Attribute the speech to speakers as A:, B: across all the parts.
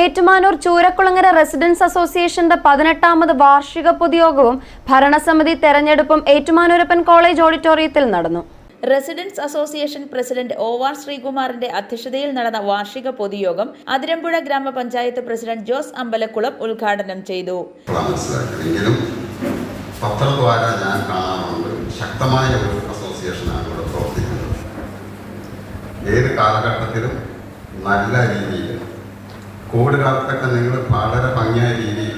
A: Ettumanoor Choorakkulangara residence അസോസിയേഷന്റെ പതിനെട്ടാമത് വാർഷിക പൊതുയോഗവും ഭരണസമിതി തെരഞ്ഞെടുപ്പും ഏറ്റുമാനൂരപ്പൻ കോളേജ് ഓഡിറ്റോറിയത്തിൽ നടന്നു.
B: Residence association president O R ശ്രീകുമാറിന്റെ അധ്യക്ഷതയിൽ നടന്ന വാർഷിക പൊതുയോഗം അതിരമ്പുഴ ഗ്രാമപഞ്ചായത്ത് പ്രസിഡന്റ് ജോസ് അമ്പലക്കുളം ഉദ്ഘാടനം ചെയ്തു.
C: പത്രദ്വാര ഞാൻ കാണാറുണ്ട്. ശക്തമായ ഒരു അസോസിയേഷനാണ് ഇവിടെ പ്രവർത്തിക്കുന്നത്. ഏത് കാലഘട്ടത്തിലും നല്ല രീതിയിൽ കോവിഡ് കാലത്തൊക്കെ നിങ്ങൾ വളരെ ഭംഗിയായ രീതിയിൽ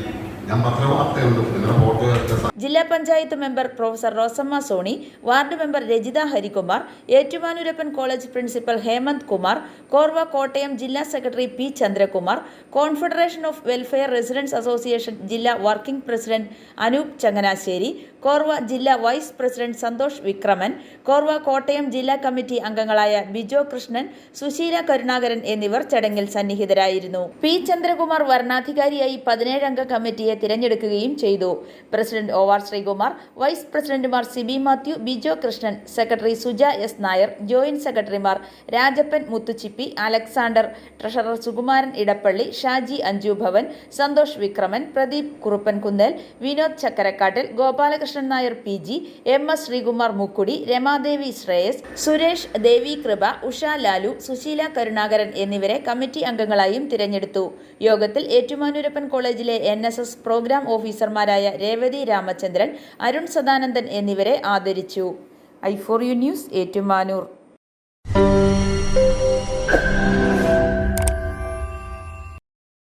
B: ജില്ലാ panchayat member professor Rosamma Sony ward member Rajitha Harikumar Ettumanoorappan college principal Hemanth Kumar Korwa Kottayam ജില്ലാ secretary P Chandrakumar confederation of welfare residence association ജില്ലാ വർക്കിംഗ് പ്രസിഡന്റ് അനൂപ് ചങ്ങനാശ്ശേരി കോർവ ജില്ലാ വൈസ് പ്രസിഡന്റ് സന്തോഷ് വിക്രമൻ കോർവ കോട്ടയം ജില്ലാ കമ്മിറ്റി അംഗങ്ങളായ ബിജോ കൃഷ്ണൻ സുശീല കരുണാകരൻ എന്നിവർ ചടങ്ങിൽ സന്നിഹിതരായിരുന്നു. പി ചന്ദ്രകുമാർ വരണാധികാരിയായി പതിനേഴംഗ കമ്മിറ്റിയെ തിരഞ്ഞെടുക്കുകയും ചെയ്തു. President O R Sreekumar vice പ്രസിഡന്റുമാർ Siby Mathew Bijo Krishnan secretary Suja S Nair joint സെക്രട്ടറിമാർ Rajappan Muthuchippi Alexander treasurer Sukumaran Edappally Shaji Anju Bhavan Santhosh Vikraman Pradeep Kuruppan Kunnal Vinod Chakkarakattil Gopalakrishnan Nair P G M S Sreekumar Mukkudi Ramadevi Sreyas Suresh Devi Kripa Usha Lalu Susheela Karunakaran എന്നിവരെ committee അംഗങ്ങളായും തിരഞ്ഞെടുത്തു. യോഗത്തിൽ ഏറ്റുമാനൂരപ്പൻ കോളേജിലെ N S S programme ഓഫീസർമാരായ രേവതി രാമചന്ദ്രൻ അരുൺ സദാനന്ദൻ എന്നിവരെ ആദരിച്ചു. I four U news Ettumanoor.